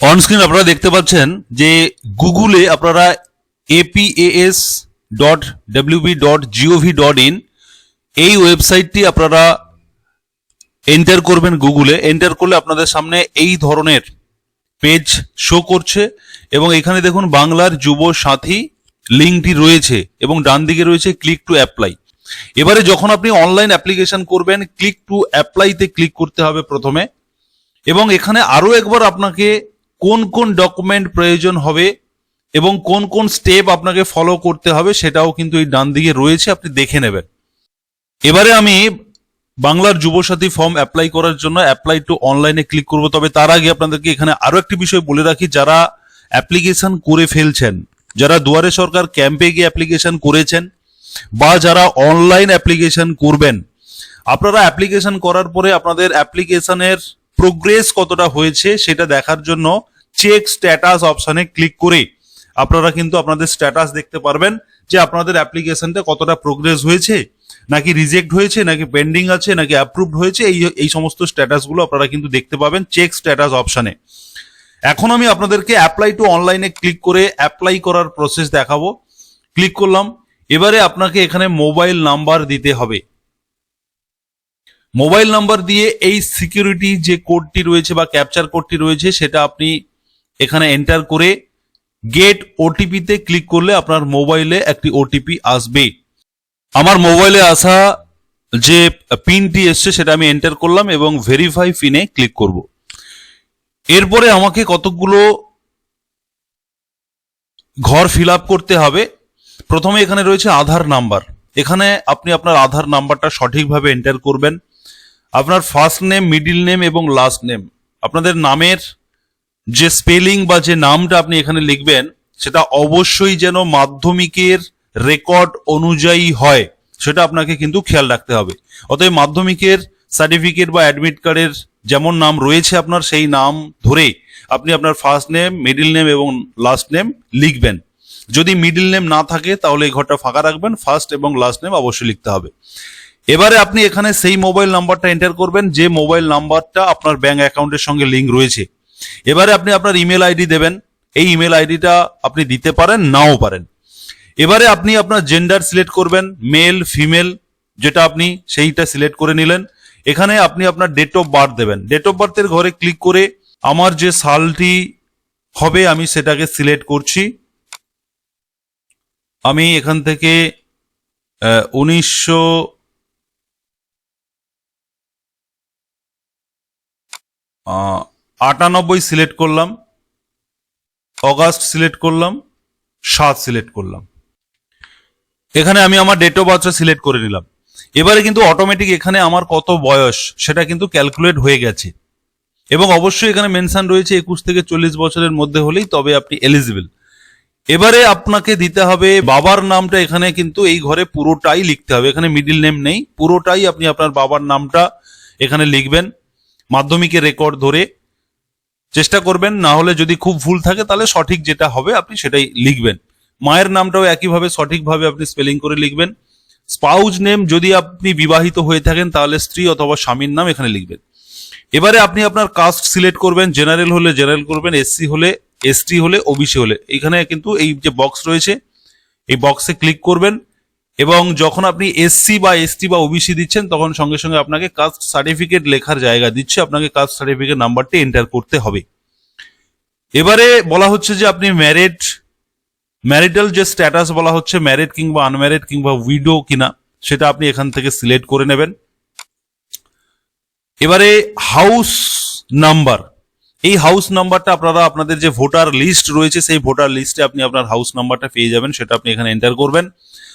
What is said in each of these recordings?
Onscreen আপনারা দেখতে পাচ্ছেন যে গুগলে আপনারা APAS dot WB dot GOV dot in এই ওয়েবসাইটটি আপনারা এন্টার করবেন গুগলে এন্টার করলে আপনাদের সামনে এই ধরনের পেজ শো করছে এবং এখানে দেখুন বাংলার যুব সাথী লিঙ্কটি রয়েছে এবং ডান দিকে রয়েছে ক্লিক টু অ্যাপ্লাই এবারে যখন আপনি অনলাইন অ্যাপ্লিকেশন করবেন ক্লিক টু অ্যাপ্লাইতে ক্লিক করতে হবে প্রথমে এবং এখানে আরও একবার আপনাকে কোন কোন ডকুমেন্ট প্রয়োজন হবে এবং কোন কোন স্টেপ আপনাকে ফলো করতে হবে সেটাও কিন্তু এই ডান দিকে রয়েছে, আপনি দেখে নেবেন। এবারে আমি বাংলার যুবসাথী ফর্ম অ্যাপ্লাই করার জন্য অ্যাপ্লাই টু অনলাইনে ক্লিক করব। তবে তার আগে আপনাদেরকে এখানে আরও একটি বিষয় বলে রাখি, যারা অ্যাপ্লিকেশন করে ফেলছেন, যারা দুয়ারে সরকার ক্যাম্পে গিয়ে অ্যাপ্লিকেশন করেছেন বা যারা অনলাইন অ্যাপ্লিকেশন করবেন, আপনারা অ্যাপ্লিকেশন করার পরে আপনাদের অ্যাপ্লিকেশনের প্রোগ্রেস কতটা হয়েছে সেটা দেখার জন্য চেক স্ট্যাটাস অপশনে ক্লিক করে আপনারা কিন্তু আপনাদের স্ট্যাটাস দেখতে পারবেন যে আপনাদের অ্যাপ্লিকেশনটা কতটা প্রোগ্রেস হয়েছে, নাকি রিজেক্ট হয়েছে, নাকি পেন্ডিং আছে, নাকি অ্যাপ্রুভড হয়েছে, এই এই সমস্ত স্ট্যাটাসগুলো আপনারা কিন্তু দেখতে পাবেন চেক স্ট্যাটাস অপশনে এখন আমি আপনাদেরকে অ্যাপ্লাই টু অনলাইনে ক্লিক করে অ্যাপ্লাই করার প্রসেস দেখাবো। ক্লিক করলাম, এবারে আপনাকে এখানে মোবাইল নাম্বার দিতে হবে। মোবাইল নাম্বার দিয়ে এই সিকিউরিটি যে কোডটি রয়েছে বা ক্যাপচার কোডটি রয়েছে, সেটা আপনি এখানে এন্টার করে গেট ওটিপিতে ক্লিক করলে আপনার মোবাইলে একটি ওটিপি আসবে। আমার মোবাইলে আসা যে পিনটি এসছে, সেটা আমি এন্টার করলাম এবং ভেরিফাই পিনে ক্লিক করব। এরপরে আমাকে কতগুলো ঘর ফিল করতে হবে। প্রথমে এখানে রয়েছে আধার নাম্বার। এখানে আপনি আপনার আধার নাম্বারটা সঠিকভাবে এন্টার করবেন। আপনার ফার্স্ট নেম মিডিল নেম এবং লাস্ট নেম আপনাদের নামের যে স্পেলিং বা যে নামটা আপনি এখানে লিখবেন, সেটা অবশ্যই যেন মাধ্যমিকের রেকর্ড অনুযায়ী হয়, সেটা আপনাকে কিন্তু খেয়াল রাখতে হবে। অতএব মাধ্যমিকের সার্টিফিকেট বা অ্যাডমিট কার্ডের যেমন নাম রয়েছে আপনার, সেই নাম ধরে আপনি আপনার ফার্স্ট নেম মিডিল নেম এবং লাস্ট নেম লিখবেন। যদি মিডিল নেম না থাকে, তাহলে এই ঘরটা ফাঁকা রাখবেন। ফার্স্ট এবং লাস্ট নেম অবশ্যই লিখতে হবে। এবারে আপনি এখানে সেই মোবাইল নাম্বারটা এন্টার করবেন, যে মোবাইল নাম্বারটা আপনার ব্যাংক অ্যাকাউন্টের সঙ্গে লিঙ্ক রয়েছে। এবারে আপনি আপনার ইমেল আইডি দেবেন, এই ইমেল আইডিটা আপনি দিতে পারেন, নাও পারেন। এবারে আপনি আপনার জেন্ডার সিলেক্ট করবেন মেল ফিমেল যেটা আপনি সেইটা সিলেক্ট করে নিলেন। এখানে আপনি আপনার ডেট অফ বার্থ দেবেন। ডেট অফ বার্থের ঘরে ক্লিক করে আমার যে সালটি হবে, আমি সেটাকে সিলেক্ট করছি। আমি এখান থেকে উনিশশো আটানব্বই সিলেক্ট করলাম, অগাস্ট সিলেক্ট করলাম, সাত সিলেক্ট করলাম। এখানে আমি আমার ডেট অফ বার্থটা সিলেক্ট করে নিলাম। এবারে কিন্তু অটোমেটিক এখানে আমার কত বয়স সেটা কিন্তু ক্যালকুলেট হয়ে গেছে। এবং অবশ্যই এখানে মেনশন রয়েছে একুশ থেকে চল্লিশ বছরের মধ্যে হলেই তবে আপনি এলিজিবল এবারে আপনাকে দিতে হবে, বাবার নামটা এখানে কিন্তু এই ঘরে পুরোটাই লিখতে হবে। এখানে মিডিল নেম নেই, পুরোটাই আপনি আপনার বাবার নামটা এখানে লিখবেন। মাধ্যমিকের রেকর্ড ধরে চেষ্টা করবেন, না হলে যদি খুব ভুল থাকে তাহলে সঠিক যেটা হবে আপনি সেটাই লিখবেন। মায়ের নামটাও একইভাবে সঠিকভাবে আপনি স্পেলিং করে লিখবেন। স্পাউজ নেম যদি আপনি বিবাহিত হয়ে থাকেন, তাহলে স্ত্রী অথবা স্বামীর নাম এখানে লিখবেন। এবারে আপনি আপনার কাস্ট সিলেক্ট করবেন জেনারেল হলে জেনারেল করবেন এসসি হলে এসটি হলে ওবিসি হলে। এখানে কিন্তু এই যে বক্স রয়েছে, এই বক্সে ক্লিক করবেন। এবং যখন আপনি এসসি বা এসটি বা ওবিসি দিচ্ছেন, তখন সঙ্গে সঙ্গে আপনাকে কাস্ট সার্টিফিকেট লেখার জায়গা দিচ্ছে। আপনাকে কাস্ট সার্টিফিকেট নাম্বারটি এন্টার করতে হবে। এবারে বলা হচ্ছে যে আপনি ম্যারিড ম্যারিটাল যে স্ট্যাটাস বলা হচ্ছে ম্যারিড কিংবা আনম্যারিড কিংবা উইডো কিনা, সেটা আপনি এখান থেকে সিলেক্ট করে নেবেন। এবারে হাউস নাম্বার এই হাউস নাম্বারটা আপনারা, আপনাদের যে ভোটার লিস্ট রয়েছে, সেই ভোটার লিস্টে আপনি আপনার হাউস নাম্বারটা পেয়ে যাবেন, সেটা আপনি এখানে এন্টার করবেন।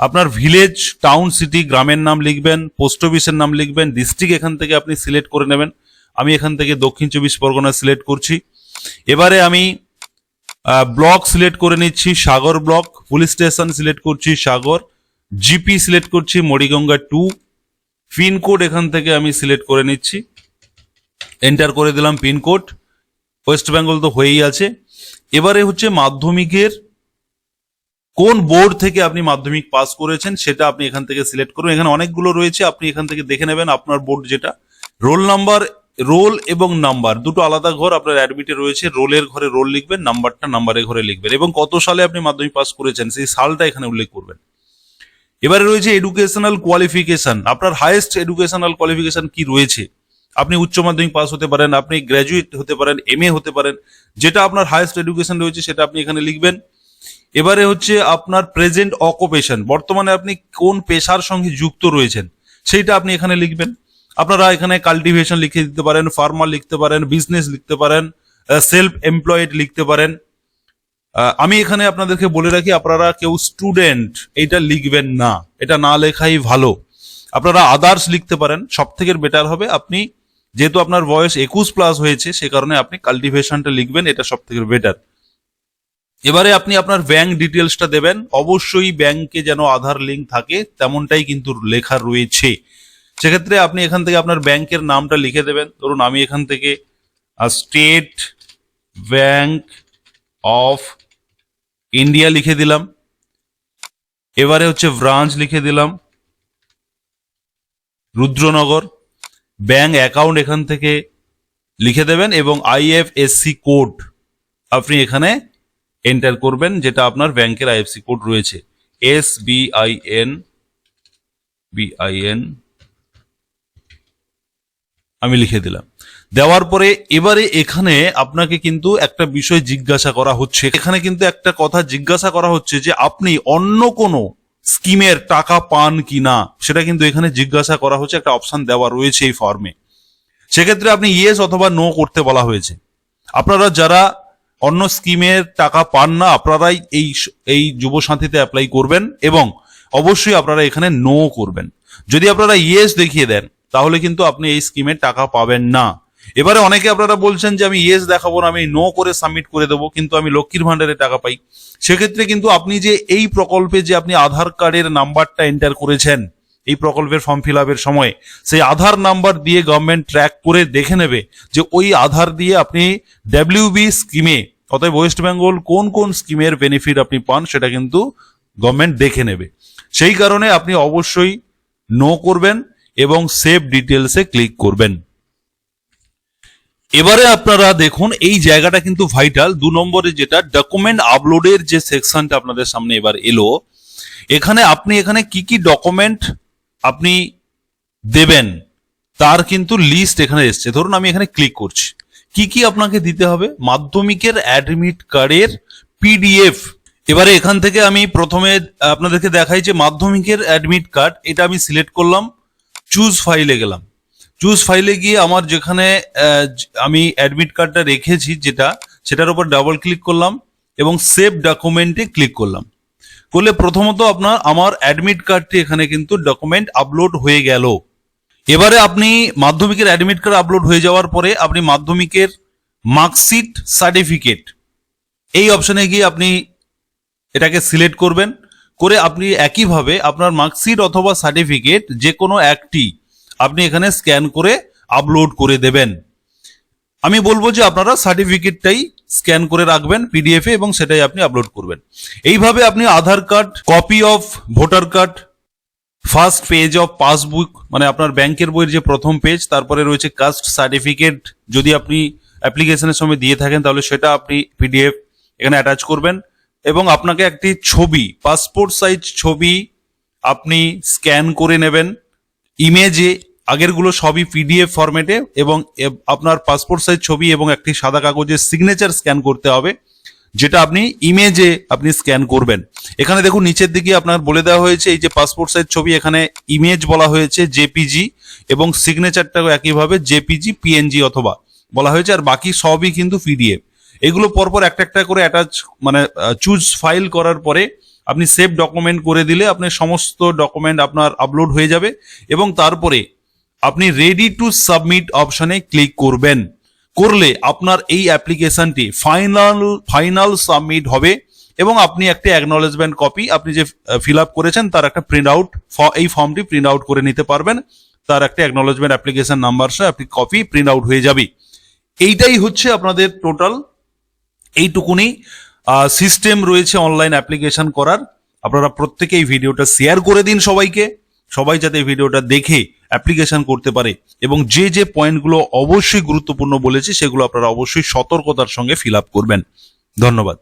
আপনার ভিলেজ টাউন সিটি গ্রামের নাম লিখবেন পোস্ট অফিসের নাম লিখবেন ডিস্ট্রিক্ট এখান থেকে আপনি সিলেক্ট করে নেবেন। আমি এখান থেকে দক্ষিণ চব্বিশ পরগনা সিলেক্ট করছি। এবারে আমি ব্লক সিলেক্ট করে নিচ্ছি, Sagar block police station select করছি, সাগর জিপি সিলেক্ট করছি, মরিগঙ্গা টু পিনকোড এখান থেকে আমি সিলেক্ট করে নিচ্ছি। এন্টার করে দিলাম পিনকোড ওয়েস্ট বেঙ্গল তো হয়েই আছে। এবারে হচ্ছে মাধ্যমিকের কোন বোর্ড থেকে আপনি মাধ্যমিক পাস করেছেন সেটা আপনি এখান থেকে সিলেক্ট করবেন এখানে অনেকগুলো রয়েছে, আপনি এখান থেকে দেখে নেবেন আপনার বোর্ড যেটা। রোল নাম্বার, রোল এবং নাম্বার, দুটো আলাদা ঘর, আপনার অ্যাডমিটে রয়েছে, রোলের ঘরে রোল লিখবেন, নাম্বারটা নাম্বারের ঘরে লিখবেন। এবং কত সালে আপনি মাধ্যমিক পাস করেছেন সেই সালটা এখানে উল্লেখ করবেন। এবারে রয়েছে এডুকেশনাল কোয়ালিফিকেশন আপনার হাইয়েস্ট এডুকেশনাল কোয়ালিফিকেশন কি রয়েছে? আপনি উচ্চ মাধ্যমিক পাস হতে পারেন, আপনি গ্র্যাজুয়েট হতে পারেন এম হতে পারেন, যেটা আপনার হাইয়েস্ট এডুকেশন রয়েছে সেটা আপনি এখানে লিখবেন। এবারে হচ্ছে আপনার প্রেজেন্ট অকুপেশন বর্তমানে আপনি কোন পেশার সঙ্গে যুক্ত রয়েছেন, সেইটা আপনি এখানে লিখবেন। আপনারা এখানে কাল্টিভেশন লিখে দিতে পারেন ফার্মার লিখতে পারেন বিজনেস লিখতে পারেন সেলফ এমপ্লয়েড লিখতে পারেন। আমি এখানে আপনাদেরকে বলে রাখি, আপনারা কেউ স্টুডেন্ট এটা লিখবেন না, এটা না লেখাই ভালো। আপনারা আদার্স লিখতে পারেন সব থেকে বেটার হবে আপনি, যেহেতু আপনার বয়স একুশ প্লাস হয়েছে, সে কারণে আপনি কাল্টিভেশনটা লিখবেন, এটা সব থেকে বেটার এবারে আপনি আপনার ব্যাংক ডিটেলসটা দেবেন। অবশ্যই ব্যাংকে যেন আধার লিঙ্ক থাকে, তেমনটাই কিন্তু লেখা রয়েছে। সেক্ষেত্রে আপনি এখান থেকে আপনার ব্যাংকের নামটা লিখে দেবেন। ধরুন, আমি এখান থেকে স্টেট ব্যাংক অফ ইন্ডিয়া লিখে দিলাম। এবারে হচ্ছে ব্রাঞ্চ লিখে দিলাম। রুদ্রনগর ব্যাংক অ্যাকাউন্ট এখান থেকে লিখে দেবেন এবং আইএফএসসি কোড আপনি এখানে এন্টার করবেন, যেটা আপনার ব্যাংকের আইএফসি কোড রয়েছে। এস বিআইএন বিআইএন আমি লিখে দিলাম। দেওয়ার পরে এবারে এখানে আপনাকে কিন্তু একটা বিষয় জিজ্ঞাসা করা হচ্ছে। এখানে কিন্তু একটা কথা জিজ্ঞাসা করা হচ্ছে যে, আপনি অন্য কোনো স্কিমের টাকা পান কি না সেটা কিন্তু এখানে জিজ্ঞাসা করা হচ্ছে, একটা অপশন দেওয়া রয়েছে এই ফর্মে সেক্ষেত্রে আপনি ইয়েস অথবা নো করতে বলা হয়েছে। আপনারা যারা অন্য স্কিমের টাকা পান না, আপনারাই এই এই যুব সাথীতে অ্যাপ্লাই করবেন এবং অবশ্যই আপনারা এখানে নো করবেন। যদি আপনারা ইয়েস দেখিয়ে দেন, তাহলে কিন্তু আপনি এই স্কিমের টাকা পাবেন না। এবারে অনেকে আপনারা বলছেন যে আমি ইয়েস দেখাবো না, আমি নো করে সাবমিট করে দেবো, কিন্তু আমি লক্ষ্মীর ভান্ডারে টাকা পাই। সেক্ষেত্রে কিন্তু আপনি যে এই প্রকল্পে যে আপনি আধার কার্ডের নাম্বারটা এন্টার করেছেন এই প্রকল্পের ফর্ম ফিল আপের সময় সেই আধার নাম্বার দিয়ে গভর্নমেন্ট ট্র্যাক করে দেখে নেবে যে ওই আধার দিয়ে আপনি ডাব্লিউবি স্কিমে অতএব ওয়েস্ট বেঙ্গল কোন কোন স্কিমের বেনিফিট আপনি পান সেটা কিন্তু গভর্নমেন্ট দেখে নেবে। সেই কারণে আপনি অবশ্যই নো করবেন এবং সেভ ডিটেলসে ক্লিক করবেন। এবারে আপনারা দেখুন, এই জায়গাটা কিন্তু ভাইটাল দু নম্বরে যেটা ডকুমেন্ট আপলোডের যে সেকশনটা আপনাদের সামনে এবার এলো, এখানে আপনি এখানে কি কি ডকুমেন্ট আপনি দেবেন, তার কিন্তু লিস্ট এখানে এসছে। ধরুন আমি এখানে ক্লিক করছি। কি কি আপনাকে দিতে হবে? মাধ্যমিকের অ্যাডমিট কার্ডের পিডিএফ এবারে এখান থেকে আমি প্রথমে আপনাদেরকে দেখাই যে মাধ্যমিকের অ্যাডমিট কার্ড এটা আমি সিলেক্ট করলাম চুজ ফাইলে গেলাম। চুজ ফাইলে গিয়ে আমার যেখানে আমি অ্যাডমিট কার্ডটা রেখেছি যেটা, সেটার উপর ডাবল ক্লিক করলাম এবং সেভ ডকুমেন্টে ক্লিক করলাম। করলে প্রথমত আপনার আমার অ্যাডমিট কার্ডটি এখানে কিন্তু ডকুমেন্ট আপলোড হয়ে গেল। এবারে আপনি মাধ্যমিকের অ্যাডমিট কার্ড আপলোড হয়ে যাওয়ার পরে আপনি মাধ্যমিকের মার্কশিট সার্টিফিকেট এই অপশনে গিয়ে আপনি এটাকে সিলেক্ট করবেন। করে আপনি একইভাবে আপনার মার্কশিট অথবা সার্টিফিকেট যে কোনো একটি আপনি এখানে স্ক্যান করে আপলোড করে দেবেন। আমি বলব যে আপনারা সার্টিফিকেটটাই স্ক্যান করে রাখবেন পিডিএফ এ এবং সেটাই আপনি আপলোড করবেন। এইভাবে আপনি Aadhaar card copy of voter card first page of passbook মানে আপনার ব্যাংকের বইয়ের যে প্রথম পেজ তারপরে রয়েছে কাস্ট সার্টিফিকেট যদি আপনি অ্যাপ্লিকেশনের সময় দিয়ে থাকেন, তাহলে সেটা আপনি পিডিএফ এখানে অ্যাটাচ করবেন এবং আপনাকে একটি ছবি পাসপোর্ট সাইজ ছবি আপনি স্ক্যান করে নেবেন। ইমেজে আগেরগুলো সবই পিডিএফ ফরম্যাটে এবং আপনার পাসপোর্ট সাইজ ছবি এবং একটি সাদা কাগজের সিগনেচার স্ক্যান করতে হবে, যেটা আপনি ইমেজে আপনি স্ক্যান করবেন। এখানে দেখুন নিচের দিকে আপনার বলে দেওয়া হয়েছে, এই যে পাসপোর্ট সাইজ ছবি, এখানে ইমেজ বলা হয়েছে জেপিজি এবং সিগনেচারটাও একইভাবে জেপিজি পিএনজি অথবা বলা হয়েছে, আর বাকি সবই কিন্তু পিডিএফ এগুলো পরপর একটা একটা করে অ্যাটাচ মানে চুজ ফাইল করার পরে আপনি সেভ ডকুমেন্ট করে দিলে আপনার সমস্ত ডকুমেন্ট আপনার আপলোড হয়ে যাবে এবং তারপরে আপনি রেডি টু সাবমিট অপশনে ক্লিক করবেন। করলে আপনার এই অ্যাপ্লিকেশনটি ফাইনাল ফাইনাল সাবমিট হবে এবং আপনি একটি অ্যাকনলেজমেন্ট কপি আপনি যে ফিল আপ করেছেন তার একটা প্রিন্ট আউট এই ফর্মটি প্রিন্ট আউট করে নিতে পারবেন। তার একটা অ্যাকনলেজমেন্ট অ্যাপ্লিকেশন নাম্বার সহ আপনি কপি প্রিন্ট আউট হয়ে যাবে। এইটাই হচ্ছে আপনাদের টোটাল এইটুকুনি সিস্টেম রয়েছে অনলাইন অ্যাপ্লিকেশন করার। আপনারা প্রত্যেকে এই ভিডিওটা শেয়ার করে দিন সবাইকে। সবাই যাতে এই ভিডিওটা দেখে অ্যাপ্লিকেশন করতে পারে এবং যে যে পয়েন্টগুলো অবশ্যই গুরুত্বপূর্ণ বলেছি, সেগুলো আপনারা অবশ্যই সতর্কতার সঙ্গে ফিল আপ করবেন। ধন্যবাদ।